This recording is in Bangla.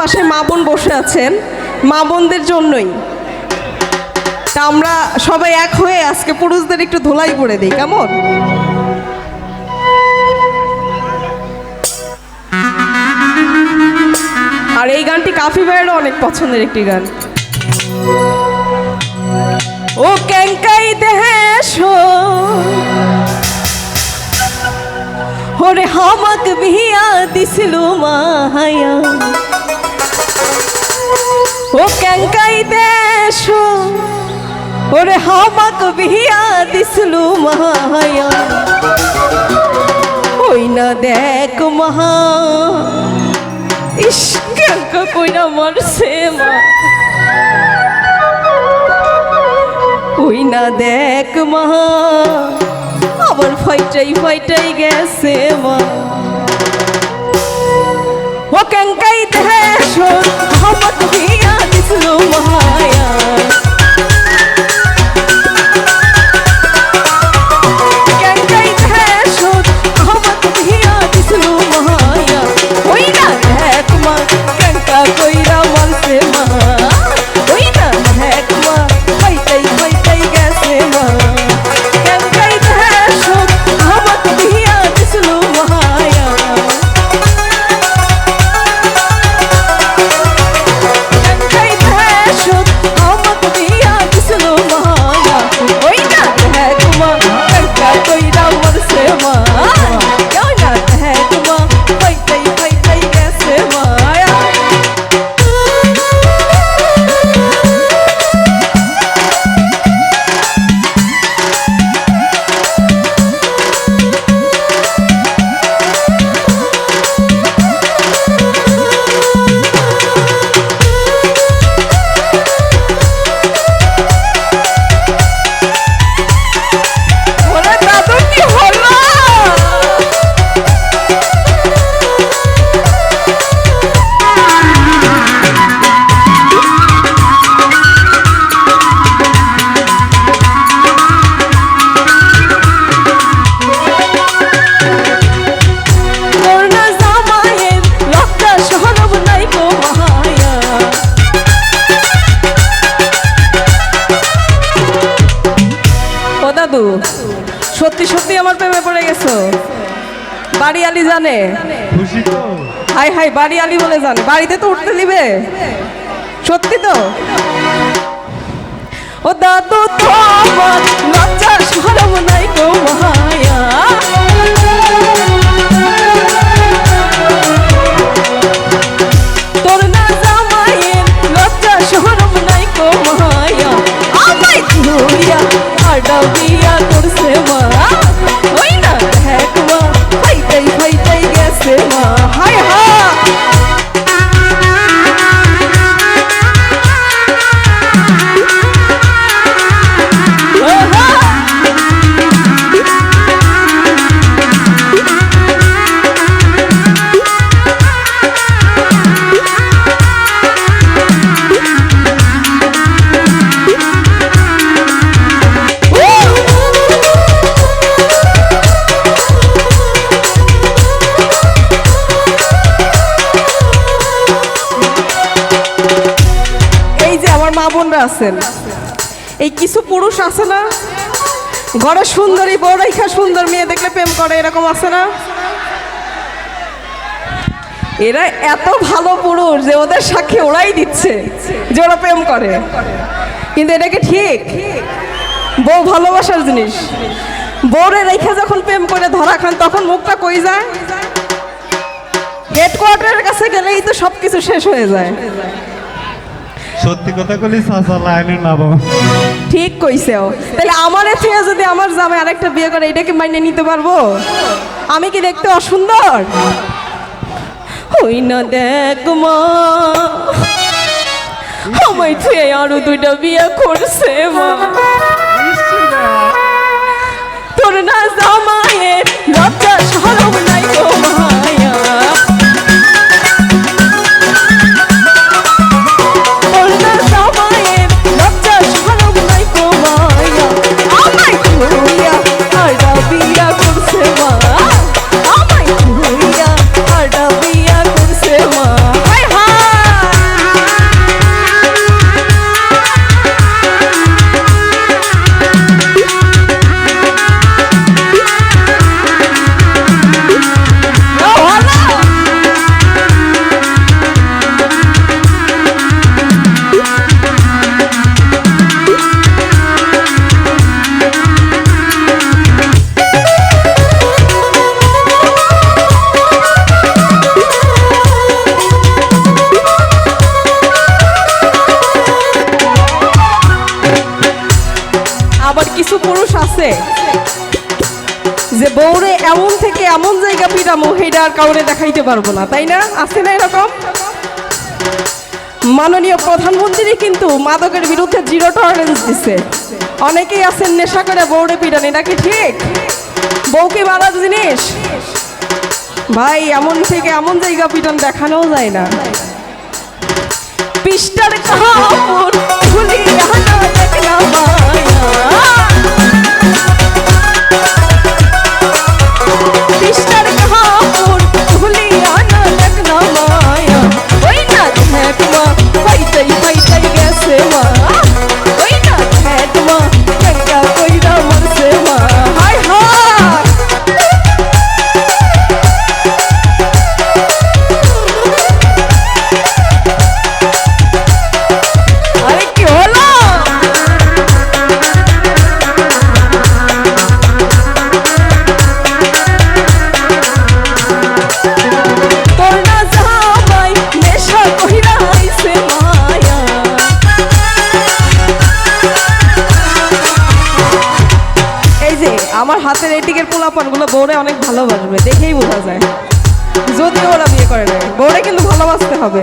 পাশে মা বোন বসে আছেন, মা বোনদের জন্যই। তা আমরা সবাই এক হয়ে আজকে পুরুষদের একটু ধোলাই করে দিই, কেমন? আর এই গানটি কাফি ভাইয়েরও অনেক পছন্দের একটি গান। ও ক্যাঙ্কাই দেহেশ ওরে হামাক বিয়া দিছিল মাহায়া ও ক্যাঙ্কাই দেশ ওরে হামাক বিয়া দিছিল মাহায়া ওই না দেখ মহা ইস ক্যাঙ্কা কইরা মরছে মা ওই না দেখ মহা আবার ফাইটাই ফাইটাই গেছে মা। ও কেঙ্কাই বাড়ি আলি জানে? হাই হাই বাড়ি আলি বলে জানে। বাড়িতে তো উঠতে দিবে? সত্যি তো? ও দাদু তো লজ্জা সরম নাই গো মায়া। আছেন। এই কিছু পুরুষ আছে না? ঘরে সুন্দরী বড় রেখা সুন্দর, মেয়ে দেখলে প্রেম করে, এরকম আছে না? এরা এত ভালো পুরুষ যে ওদের সাক্ষী ওরাই দিচ্ছে যে ওরা প্রেম করে। কিন্তু এটা কি ঠিক? বউ ভালোবাসার জিনিস। বউরে রেখে যখন প্রেম করে ধরা খান, তখন মুখটা কই যায়? হেডকোয়ার্টারের কাছে গেলেই তো সব কিছু শেষ হয়ে যায়। সত্যি কথা কলি চাচা লাইনে নাবো ঠিক কইছেও। তাহলে আমার থেকে যদি আমার জামাই আরেকটা বিয়ে করে, এটাকে মাইনে নিতে পারব? আমি কি দেখতে অসুন্দর? হই না দেখ মা, আমায় থুয়ে আরও দুইটা বিয়ে করছে মা। তোর না জামাইয়ের লজ্জা সরম নাই গো মায়া আছে যে বউরে এমন থেকে এমন জায়গা পিটামো সেইটা আর কাউরে দেখাইতে পারব না, তাই না? আছে না এরকম? মাননীয় প্রধানমন্ত্রী কিন্তু মাদকের বিরুদ্ধে জিরো টলারেন্স দিছে। অনেকেই আছেন নেশা করে বউরে পিটান এটা কি ঠিক? বউকে মারার জিনিস? ভাই, এমন থেকে এমন জায়গা পিটান দেখানো যায় না। পিস্টার কাপড় এটিকের পোলাপানগুলো বউরে অনেক ভালোবাসবে, দেখেই বোঝা যায়। যদিও ওরা বিয়ে করে নেয় বউরে কিন্তু ভালোবাসতে হবে।